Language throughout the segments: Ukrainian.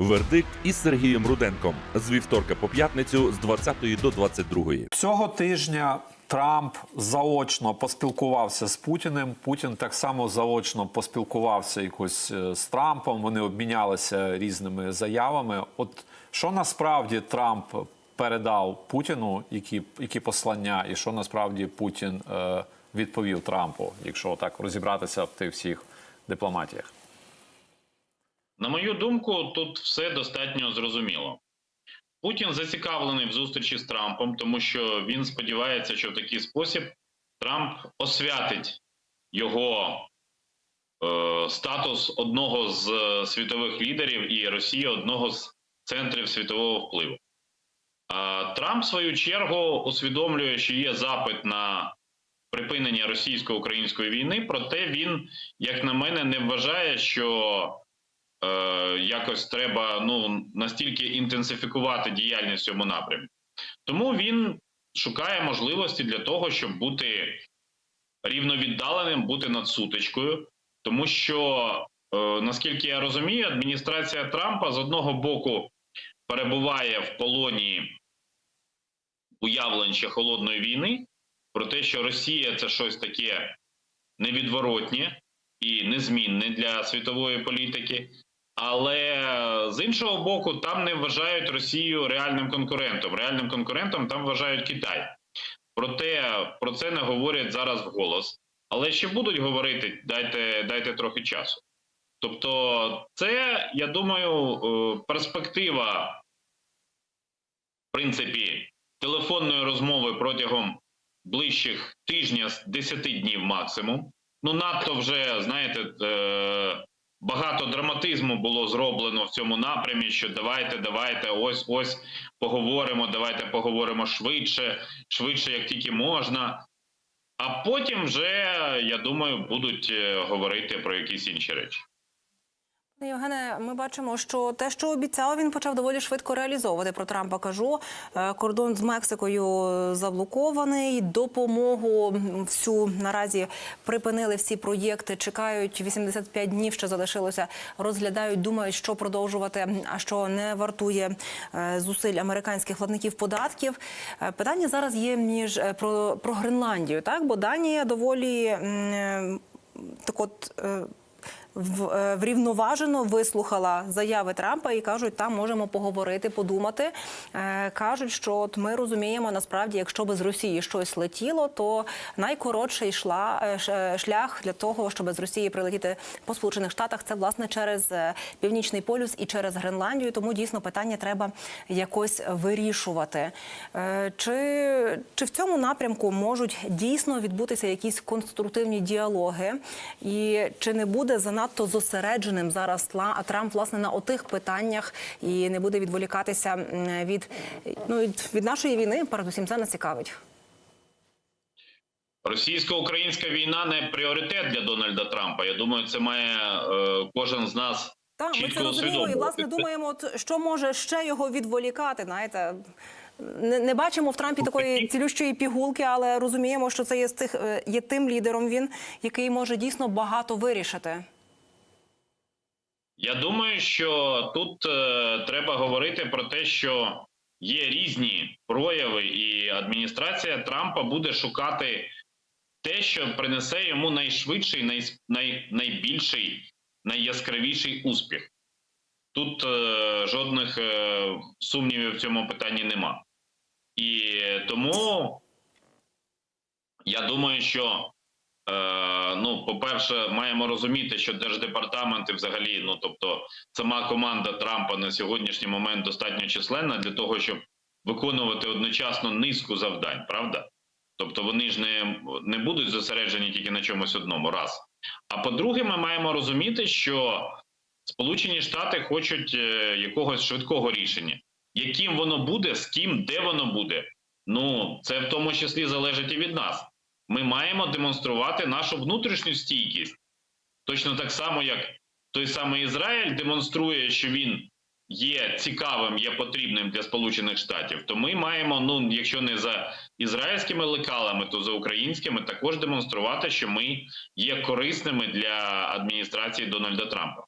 Вердикт із Сергієм Руденком з вівторка по п'ятницю з 20 до 22. Цього тижня Трамп заочно поспілкувався з Путіним. Путін так само заочно поспілкувався якось е, з Трампом. Вони обмінялися різними заявами. От що насправді Трамп передав Путіну, які, які послання, і що насправді Путін е, відповів Трампу, якщо так розібратися в тих всіх дипломатіях? На мою думку, тут все достатньо зрозуміло. Путін зацікавлений в зустрічі з Трампом, тому що він сподівається, що в такий спосіб Трамп освятить його е, статус одного з е, світових лідерів і Росії одного з центрів світового впливу. А Трамп, в свою чергу, усвідомлює, що є запит на припинення російсько-української війни, проте він, як на мене, не вважає, що е, якось треба ну настільки інтенсифікувати діяльність в цьому напрямі. Тому він шукає можливості для того, щоб бути рівновіддаленим, бути над сутичкою, тому що, е, наскільки я розумію, адміністрація Трампа з одного боку перебуває в полоні уявлень ще холодної війни про те, що Росія це щось таке невідворотнє і незмінне для світової політики. Але з іншого боку, там не вважають Росію реальним конкурентом. Реальним конкурентом там вважають Китай. Проте про це не говорять зараз вголос. Але ще будуть говорити, дайте, дайте трохи часу. Тобто, це, я думаю, е, перспектива, в принципі, телефонної розмови протягом ближчих тижня з 10 днів максимум. Ну, надто вже, знаєте, е, багато драматизму було зроблено в цьому напрямі. Що давайте, давайте, ось ось поговоримо. Давайте поговоримо швидше, швидше, як тільки можна. А потім вже я думаю, будуть е, говорити про якісь інші речі. Євгене, ми бачимо, що те, що обіцяв, він почав доволі швидко реалізовувати. Про Трампа кажу. Е, Кордон з Мексикою заблокований. Допомогу всю наразі припинили всі проєкти. Чекають 85 днів, що залишилося. Розглядають, думають, що продовжувати, а що не вартує е, зусиль американських платників податків. Е, Питання зараз є між про, про Гренландію, так бо Данія доволі так от. Е, врівноважено вислухала заяви Трампа і кажуть, там можемо поговорити, подумати. Е, Кажуть, що от ми розуміємо, насправді, якщо би з Росії щось летіло, то найкоротший е, шлях для того, щоб з Росії прилетіти по Сполучених Штатах, це власне через Північний полюс і через Гренландію. Тому дійсно питання треба якось вирішувати. Чи, чи в цьому напрямку можуть дійсно відбутися якісь конструктивні діалоги, і чи не буде занадто зосередженим зараз Трамп власне на отих питаннях і не буде відволікатися від ну від, нашої війни? Передусім це нас цікавить. Російсько-українська війна не пріоритет для Дональда Трампа. Я думаю, це має е, кожен з нас Так, ми це розуміємо і власне думаємо, от що може ще його відволікати. Знаєте, не, не бачимо в Трампі такої цілющої пігулки, але розуміємо, що це є з тих е, є тим лідером. Він який може дійсно багато вирішити. Я думаю, що тут е, треба говорити про те, що є різні прояви, і адміністрація Трампа буде шукати те, що принесе йому найшвидший, най, най, найбільший, найяскравіший успіх. Тут е, жодних е, сумнівів в цьому питанні нема. І тому я думаю, що ну, по-перше, маємо розуміти, що держдепартамент і взагалі, ну тобто, сама команда Трампа на сьогоднішній момент достатньо численна для того, щоб виконувати одночасно низку завдань, правда? Тобто вони ж не, не будуть зосереджені тільки на чомусь одному раз. А по-друге, ми маємо розуміти, що Сполучені Штати хочуть е, якогось швидкого рішення. Яким воно буде, з ким, де воно буде. Ну, це в тому числі залежить і від нас ми маємо демонструвати нашу внутрішню стійкість. Точно так само, як той самий Ізраїль демонструє, що він є цікавим, є потрібним для Сполучених Штатів, то ми маємо, ну якщо не за ізраїльськими лекалами, то за українськими також демонструвати, що ми є корисними для адміністрації Дональда Трампа.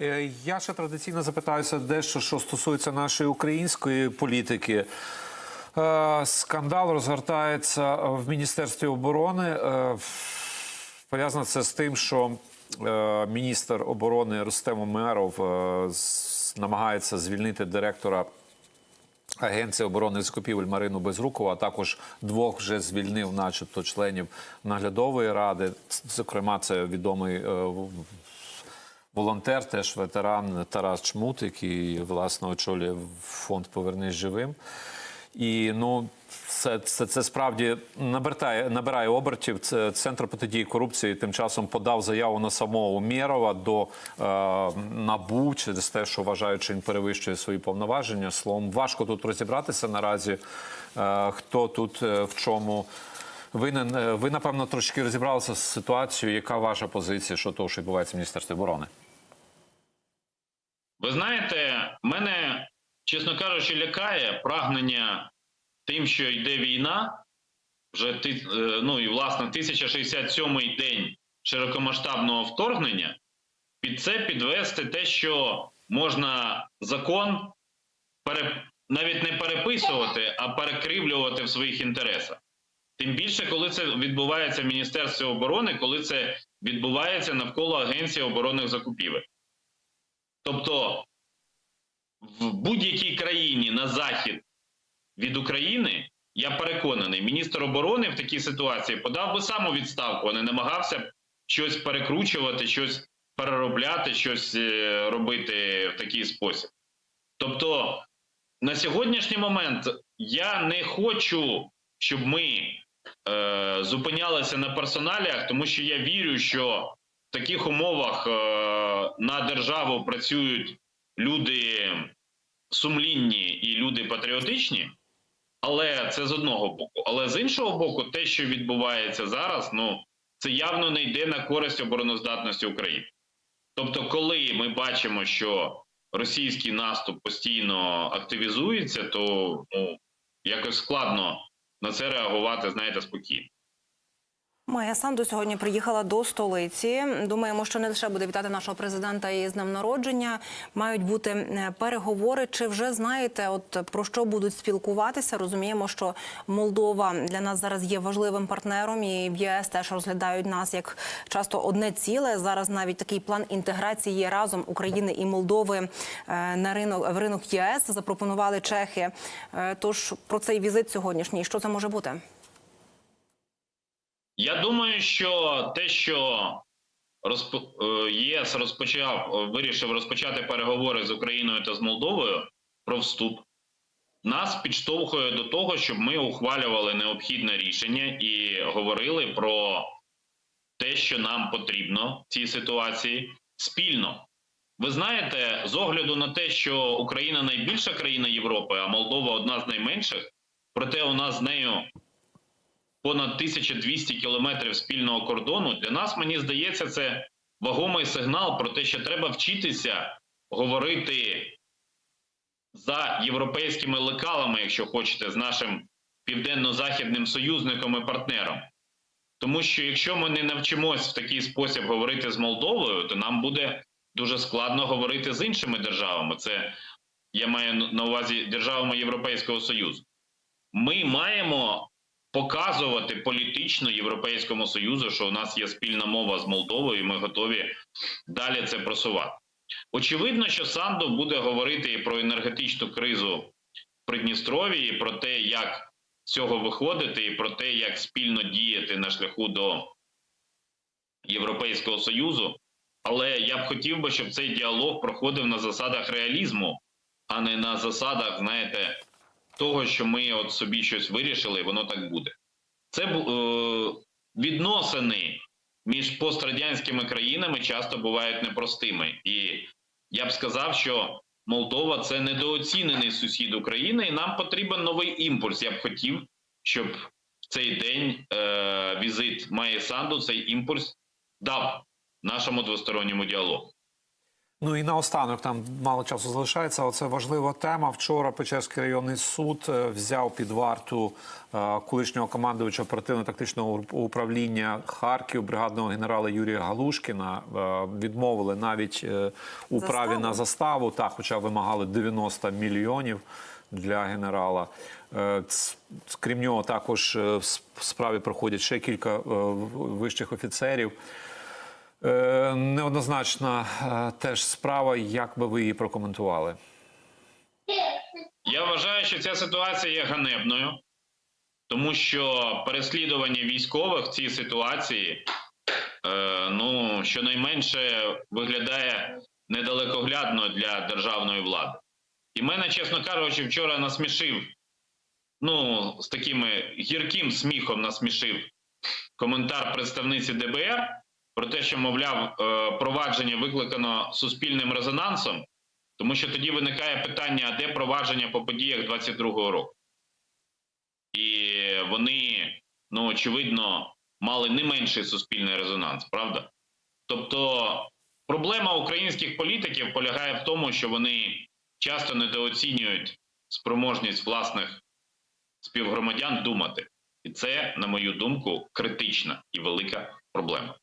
Е, Я ще традиційно запитаюся дещо, що стосується нашої української політики. Е, Скандал розгортається в Міністерстві оборони. Е, Пов'язано це з тим, що е, міністр оборони Рустем Умеров е, намагається звільнити директора Агенції оборонних закупівель Марину Безрукову, а також двох вже звільнив, начебто, членів наглядової ради. Зокрема, це відомий волонтер, теж ветеран Тарас Чмут, який власне очолює фонд Повернись живим. І ну, це, це, це справді набирає, набирає обертів. Це центр протидії корупції тим часом подав заяву на самого Умєрова до е, НАБУ через те, що вважають, що він перевищує свої повноваження. Словом, важко тут розібратися наразі, е, хто тут е, в чому. Винен, Е, ви, напевно, трошки розібралися з ситуацією. Яка ваша позиція щодо того, що відбувається в Міністерстві оборони? Ви знаєте, мене, чесно кажучи, лякає прагнення тим, що йде війна. Вже е, ну і власне 1067-й день широкомасштабного вторгнення. Під це підвести те, що можна закон пере, навіть не переписувати, а перекривлювати в своїх інтересах. Тим більше, коли це відбувається в Міністерстві оборони, коли це відбувається навколо Агенції оборонних закупівель. Тобто в будь-якій країні на захід від України, я переконаний, міністр оборони в такій ситуації подав би сам у відставку, а не намагався щось перекручувати, щось переробляти, щось е, робити в такий спосіб. Тобто, на сьогоднішній момент я не хочу, щоб ми е, зупинялися на персоналіях, тому що я вірю, що в таких умовах е, на державу працюють люди сумлінні і люди патріотичні, але це з одного боку. Але з іншого боку, те, що відбувається зараз, ну це явно не йде на користь обороноздатності України. Тобто, коли ми бачимо, що російський наступ постійно активізується, то ну, якось складно на це реагувати, знаєте, спокійно. Майя Санду сьогодні приїхала до столиці. Думаємо, що не лише буде вітати нашого президента із днем народження. Мають бути е, переговори. Чи вже знаєте, от про що будуть спілкуватися? Розуміємо, що Молдова для нас зараз є важливим партнером, і в ЄС теж розглядають нас як часто одне ціле. Зараз навіть такий план інтеграції разом України і Молдови е, на ринок в ринок ЄС. Запропонували чехи. Е, Тож про цей візит сьогоднішній, що це може бути? Я думаю, що те, що розп... е, ЄС розпочав, е, вирішив розпочати переговори з Україною та з Молдовою про вступ, нас підштовхує до того, щоб ми ухвалювали необхідне рішення і говорили про те, що нам потрібно в цій ситуації спільно. Ви знаєте, з огляду на те, що Україна найбільша країна Європи, а Молдова одна з найменших, проте у нас з нею понад 1200 кілометрів спільного кордону. Для нас, мені здається, це вагомий сигнал про те, що треба вчитися говорити за європейськими лекалами, якщо хочете, з нашим південно-західним союзником і партнером. Тому що якщо ми не навчимось в такий спосіб говорити з Молдовою, то нам буде дуже складно говорити з іншими державами. Це я маю на увазі державами Європейського Союзу. Ми маємо показувати політично Європейському Союзу, що у нас є спільна мова з Молдовою, і ми готові далі це просувати. Очевидно, що Санду буде говорити і про енергетичну кризу в Придністрові, і про те, як з цього виходити, і про те, як спільно діяти на шляху до Європейського Союзу. Але я б хотів би, щоб цей діалог проходив на засадах реалізму, а не на засадах, знаєте, того, що ми от собі щось вирішили, воно так буде. Це е, відносини між пострадянськими країнами часто бувають непростими. І я б сказав, що Молдова це недооцінений сусід України, і нам потрібен новий імпульс. Я б хотів, щоб в цей день е, візит Майї Санду цей імпульс дав нашому двосторонньому діалогу. Ну і наостанок там мало часу залишається. Оце важлива тема. Вчора Печерський районний суд е, взяв під варту е, колишнього командувача оперативно-тактичного управління Харків, бригадного генерала Юрія Галушкіна. Е, Відмовили навіть у Заставу? праві на заставу, так, хоча вимагали 90 мільйонів для генерала. Крім нього, також в справі проходять ще кілька вищих офіцерів. Е, Неоднозначна е, теж справа. Як би ви її прокоментували? Я вважаю, що ця ситуація є ганебною, тому що переслідування військових в цій ситуації е, ну, щонайменше виглядає недалекоглядно для державної влади. І мене, чесно кажучи, вчора насмішив, ну, з таким гірким сміхом насмішив коментар представниці ДБР про те, що, мовляв, е, провадження викликано суспільним резонансом. Тому що тоді виникає питання, а де провадження по подіях 22-го року? І вони, ну, очевидно, мали не менший суспільний резонанс, правда? Тобто проблема українських політиків полягає в тому, що вони часто недооцінюють спроможність власних співгромадян думати. І це, на мою думку, критична і велика проблема.